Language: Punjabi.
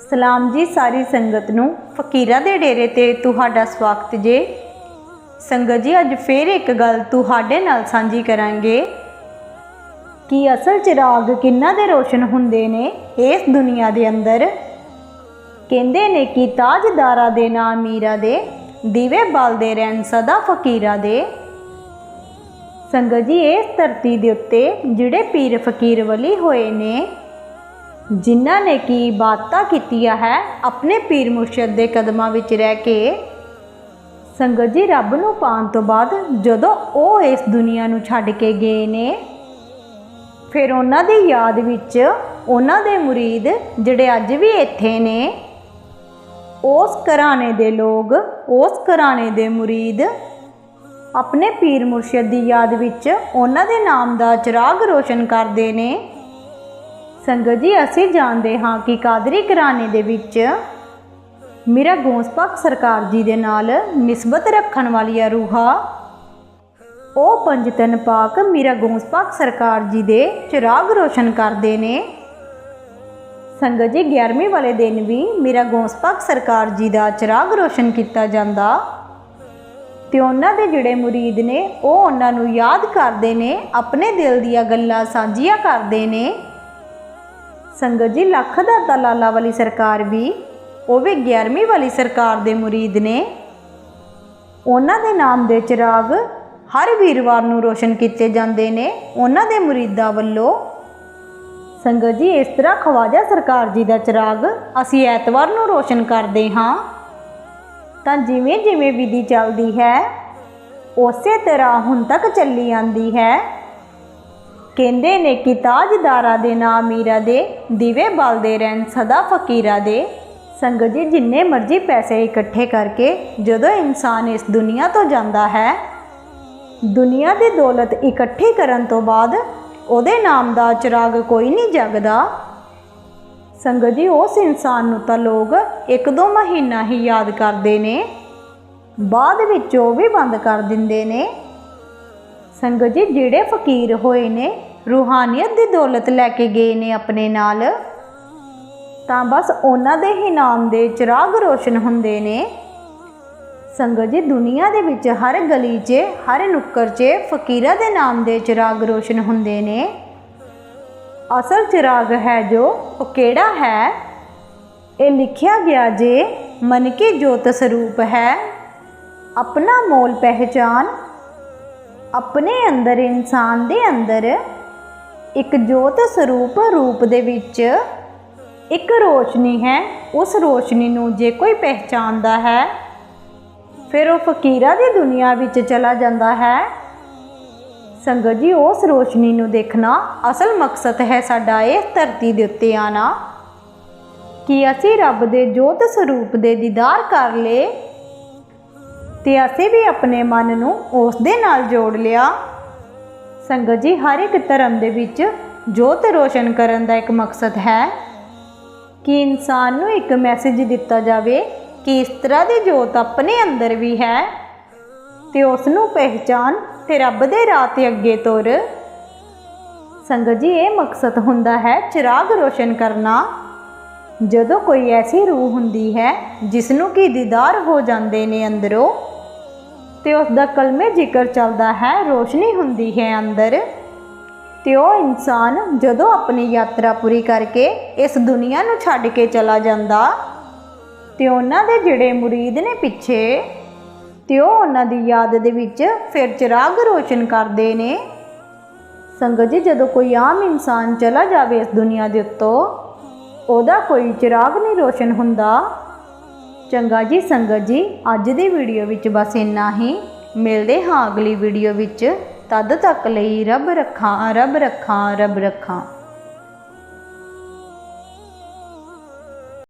ਸਲਾਮ ਜੀ ਸਾਰੀ ਸੰਗਤ ਨੂੰ। ਫਕੀਰਾਂ ਦੇ ਡੇਰੇ ਤੇ ਤੁਹਾਡਾ ਸਵਾਗਤ ਜੇ। ਸੰਗਤ ਜੀ, ਅੱਜ ਫੇਰ ਇੱਕ ਗੱਲ ਤੁਹਾਡੇ ਨਾਲ ਸਾਂਝੀ ਕਰਾਂਗੇ। ਕਿ ਅਸਲ ਚਿਰਾਗ ਕਿੰਨਾ ਦੇ ਰੋਸ਼ਨ ਹੁੰਦੇ ਨੇ ਇਸ ਦੁਨੀਆ ਦੇ ਅੰਦਰ? ਕਹਿੰਦੇ ਨੇ ਕਿ ਤਾਜਦਾਰਾਂ ਦੇ ਨਾਂ ਮੀਰਾ ਦੇ, ਦੀਵੇ ਬਲਦੇ ਰਹਿਣ ਸਦਾ ਫਕੀਰਾਂ ਦੇ। ਸੰਗਤ ਜੀ, ਇਸ ਧਰਤੀ ਦੇ ਉੱਤੇ ਜਿਹੜੇ ਪੀਰ ਫਕੀਰ ਵਲੀ ਹੋਏ ਨੇ ਜਿਨ੍ਹਾਂ ਨੇ ਕੀ ਇਬਾਦਤਾਂ ਕੀਤੀਆਂ ਹੈ, ਆਪਣੇ ਪੀਰ ਮੁਰਸ਼ਦ ਦੇ ਕਦਮਾਂ ਵਿੱਚ ਰਹਿ ਕੇ। ਸੰਗਤ ਜੀ, ਰੱਬ ਨੂੰ ਪਾਉਣ ਤੋਂ ਬਾਅਦ ਜਦੋਂ ਉਹ ਇਸ ਦੁਨੀਆ ਨੂੰ ਛੱਡ ਕੇ ਗਏ ਨੇ, ਫਿਰ ਉਹਨਾਂ ਦੀ ਯਾਦ ਵਿੱਚ ਉਹਨਾਂ ਦੇ ਮੁਰੀਦ ਜਿਹੜੇ ਅੱਜ ਵੀ ਇੱਥੇ ਨੇ, ਉਸ ਘਰਾਣੇ ਦੇ ਲੋਕ, ਉਸ ਘਰਾਣੇ ਦੇ ਮੁਰੀਦ, ਆਪਣੇ ਪੀਰ ਮੁਰਸ਼ਿਦ ਦੀ ਯਾਦ ਵਿੱਚ ਉਹਨਾਂ ਦੇ ਨਾਮ ਦਾ ਚਿਰਾਗ ਰੋਸ਼ਨ ਕਰਦੇ ਨੇ। ਸੰਗਤ ਜੀ, ਅਸੀਂ ਜਾਣਦੇ ਹਾਂ ਕਿ ਕਾਦਰੀ ਘਰਾਣੇ ਦੇ ਵਿੱਚ ਮੇਰਾ ਗੋਸਪਾਕ ਸਰਕਾਰ ਜੀ ਦੇ ਨਾਲ ਨਿਸਬਤ ਰੱਖਣ ਵਾਲੀਆਂ ਰੂਹਾਂ, ਉਹ ਪੰਜਤਨ ਪਾਕ ਮੇਰਾ ਗੋਸਪਾਕ ਸਰਕਾਰ ਜੀ ਦੇ ਚਿਰਾਗ ਰੋਸ਼ਨ ਕਰਦੇ ਨੇ। ਸੰਗਤ ਜੀ 11ਵੀਂ ਵਾਲੇ ਦਿਨ ਵੀ ਮੇਰਾ ਗੋਸਪਾਕ ਸਰਕਾਰ ਜੀ ਦਾ ਚਿਰਾਗ ਰੋਸ਼ਨ ਕੀਤਾ ਜਾਂਦਾ। ਤੇ ਉਹਨਾਂ ਦੇ ਜਿਹੜੇ ਮੁਰੀਦ ਨੇ, ਉਹ ਉਹਨਾਂ ਨੂੰ ਯਾਦ ਕਰਦੇ ਨੇ, ਆਪਣੇ ਦਿਲ ਦੀਆਂ ਗੱਲਾਂ ਸਾਂਝੀਆਂ ਕਰਦੇ ਨੇ। ਸੰਗਤ ਜੀ, ਲੱਖ ਦਾ ਲਾਲਾ ਵਾਲੀ ਸਰਕਾਰ ਵੀ, ਉਹ ਵੀ 11ਵੀਂ ਵਾਲੀ ਸਰਕਾਰ ਦੇ ਮੁਰੀਦ ਨੇ। ਉਹਨਾਂ ਦੇ ਨਾਮ ਦੇ ਚਿਰਾਗ ਹਰ ਵੀਰਵਾਰ ਨੂੰ ਰੋਸ਼ਨ ਕੀਤੇ ਜਾਂਦੇ ਨੇ ਉਹਨਾਂ ਦੇ ਮੁਰੀਦਾਂ ਵੱਲੋਂ। ਸੰਗਤ ਜੀ, ਇਸ ਤਰ੍ਹਾਂ ਖਵਾਜਾ ਸਰਕਾਰ ਜੀ ਦਾ ਚਿਰਾਗ ਅਸੀਂ ਐਤਵਾਰ ਨੂੰ ਰੋਸ਼ਨ ਕਰਦੇ ਹਾਂ। ਤਾਂ ਜਿਵੇਂ ਜਿਵੇਂ ਵਿਧੀ ਚੱਲਦੀ ਹੈ, ਉਸੇ ਤਰ੍ਹਾਂ ਹੁਣ ਤੱਕ ਚੱਲੀ ਆਂਦੀ ਹੈ। ਕਹਿੰਦੇ ਨੇ ਕਿ ਤਾਜਦਾਰਾਂ ਦੇ ਨਾਮ ਮੀਰਾ ਦੇ ਦੀਵੇ ਬਲਦੇ ਰਹਿਣ, ਸਦਾ ਫਕੀਰਾ ਦੇ। ਸੰਗਤ ਜੀ, ਜਿੰਨੇ ਮਰਜ਼ੀ ਪੈਸੇ ਇਕੱਠੇ ਕਰਕੇ ਜਦੋਂ ਇਨਸਾਨ ਇਸ ਦੁਨੀਆ ਤੋਂ ਜਾਂਦਾ ਹੈ, ਦੁਨੀਆ ਦੀ ਦੌਲਤ ਇਕੱਠੀ ਕਰਨ ਤੋਂ ਬਾਅਦ ਉਹਦੇ ਨਾਮ ਦਾ ਚਿਰਾਗ ਕੋਈ ਨਹੀਂ ਜਗਦਾ। ਸੰਗਤ ਜੀ, ਉਸ ਇਨਸਾਨ ਨੂੰ ਤਾਂ ਲੋਕ ਇੱਕ ਦੋ ਮਹੀਨਾ ਹੀ ਯਾਦ ਕਰਦੇ ਨੇ, ਬਾਅਦ ਵਿੱਚ ਉਹ ਵੀ ਬੰਦ ਕਰ ਦਿੰਦੇ ਨੇ। ਸੰਗਤ ਜੀ, ਜਿਹੜੇ ਫਕੀਰ ਹੋਏ ਨੇ ਰੂਹਾਨੀਅਤ ਦੀ ਦੌਲਤ ਲੈ ਕੇ ਗਏ ਨੇ ਆਪਣੇ ਨਾਲ। ਤਾਂ ਬਸ ਉਹਨਾਂ ਦੇ ਹੀ ਨਾਮ ਦੇ ਚਿਰਾਗ ਰੋਸ਼ਨ ਹੁੰਦੇ ਨੇ। ਸੰਗਤ ਜੀ, ਦੁਨੀਆ ਦੇ ਵਿੱਚ ਹਰ ਗਲੀ 'ਚ, ਹਰ ਨੁੱਕਰ 'ਚ ਫਕੀਰਾਂ ਦੇ ਨਾਮ ਦੇ ਚਿਰਾਗ ਰੋਸ਼ਨ ਹੁੰਦੇ ਨੇ। ਅਸਲ ਚਿਰਾਗ ਹੈ ਜੋ, ਉਹ ਕਿਹੜਾ ਹੈ? ਇਹ ਲਿਖਿਆ ਗਿਆ ਜੇ ਮਨ ਕੀ ਜੋਤ ਸਰੂਪ ਹੈ। ਆਪਣਾ ਮੋਲ ਪਹਿਚਾਨ, ਆਪਣੇ ਅੰਦਰ ਇਨਸਾਨ ਦੇ ਅੰਦਰ ਇੱਕ ਜੋਤ ਸਰੂਪ ਰੂਪ ਦੇ ਵਿੱਚ ਇੱਕ ਰੋਸ਼ਨੀ ਹੈ। ਉਸ ਰੋਸ਼ਨੀ ਨੂੰ ਜੇ ਕੋਈ ਪਹਿਚਾਨਦਾ ਹੈ, ਫਿਰ ਉਹ ਫਕੀਰਾਂ ਦੀ ਦੁਨੀਆ ਵਿੱਚ ਚਲਾ ਜਾਂਦਾ ਹੈ। ਸੰਗਤ ਜੀ, ਉਸ ਰੋਸ਼ਨੀ ਨੂੰ ਦੇਖਣਾ ਅਸਲ ਮਕਸਦ ਹੈ ਸਾਡਾ ਇਸ ਧਰਤੀ ਦੇ ਉੱਤੇ ਆਣਾ। ਕਿ ਅਸੀਂ ਰੱਬ ਦੇ ਜੋਤ ਸਰੂਪ ਦੇ ਦੀਦਾਰ ਕਰ ਲਏ ਤੇ ਅਸੀਂ ਵੀ ਆਪਣੇ ਮਨ ਨੂੰ ਉਸ ਦੇ ਨਾਲ ਜੋੜ ਲਿਆ। ਸੰਗਤ ਜੀ, ਹਰ ਇੱਕ ਧਰਮ ਦੇ ਵਿੱਚ ਜੋਤ ਰੋਸ਼ਨ ਕਰਨ ਦਾ ਇੱਕ ਮਕਸਦ ਹੈ ਕਿ ਇਨਸਾਨ ਨੂੰ ਇੱਕ ਮੈਸੇਜ ਦਿੱਤਾ ਜਾਵੇ ਕਿ ਇਸ ਤਰ੍ਹਾਂ ਦੀ ਜੋਤ ਆਪਣੇ ਅੰਦਰ ਵੀ ਹੈ ਤੇ ਉਸ ਨੂੰ ਪਹਿਚਾਨ ਤੇ ਰੱਬ ਦੇ ਰਾਹ ਤੇ ਅੱਗੇ ਤੁਰ। ਸੰਗਤ ਜੀ, ਇਹ ਮਕਸਦ ਹੁੰਦਾ ਹੈ ਚਿਰਾਗ ਰੋਸ਼ਨ ਕਰਨਾ। ਜਦੋਂ ਕੋਈ ਐਸੀ ਰੂਹ ਹੁੰਦੀ ਹੈ ਜਿਸ ਨੂੰ ਕੀ ਦੀਦਾਰ ਹੋ ਜਾਂਦੇ ਨੇ ਅੰਦਰੋਂ ਤੇ ਉਸ ਦਾ ਕਲਮੇ ਜ਼ਿਕਰ ਚੱਲਦਾ ਹੈ, ਰੋਸ਼ਨੀ ਹੁੰਦੀ ਹੈ ਅੰਦਰ। ਤੇ ਉਹ ਇਨਸਾਨ ਜਦੋਂ ਆਪਣੀ ਯਾਤਰਾ ਪੂਰੀ ਕਰਕੇ ਇਸ ਦੁਨੀਆ ਨੂੰ ਛੱਡ ਕੇ ਚਲਾ ਜਾਂਦਾ, ਤੇ ਉਹਨਾਂ ਦੇ ਜਿਹੜੇ ਮੁਰੀਦ ਨੇ ਪਿੱਛੇ, ਤੇ ਉਹ ਉਹਨਾਂ ਦੀ ਯਾਦ ਦੇ ਵਿੱਚ ਫਿਰ ਚਿਰਾਗ ਰੋਸ਼ਨ ਕਰਦੇ ਨੇ। ਸੰਗਤ ਜੀ, ਜਦੋਂ ਕੋਈ ਆਮ ਇਨਸਾਨ ਚਲਾ ਜਾਵੇ ਇਸ ਦੁਨੀਆ ਦੇ ਉੱਤੋਂ, ਉਹਦਾ ਕੋਈ ਚਿਰਾਗ ਨਹੀਂ ਰੋਸ਼ਨ ਹੁੰਦਾ। ਚੰਗਾ ਜੀ ਸੰਗਤ ਜੀ, ਅੱਜ ਦੀ ਵੀਡੀਓ ਵਿੱਚ ਬਸ ਇੰਨਾ ਹੀ। ਮਿਲਦੇ ਹਾਂ ਅਗਲੀ ਵੀਡੀਓ ਵਿੱਚ। ਤਦ ਤੱਕ ਲਈ ਰੱਬ ਰੱਖਾਂ ਰੱਬ ਰੱਖਾਂ ਰੱਬ ਰੱਖਾਂ।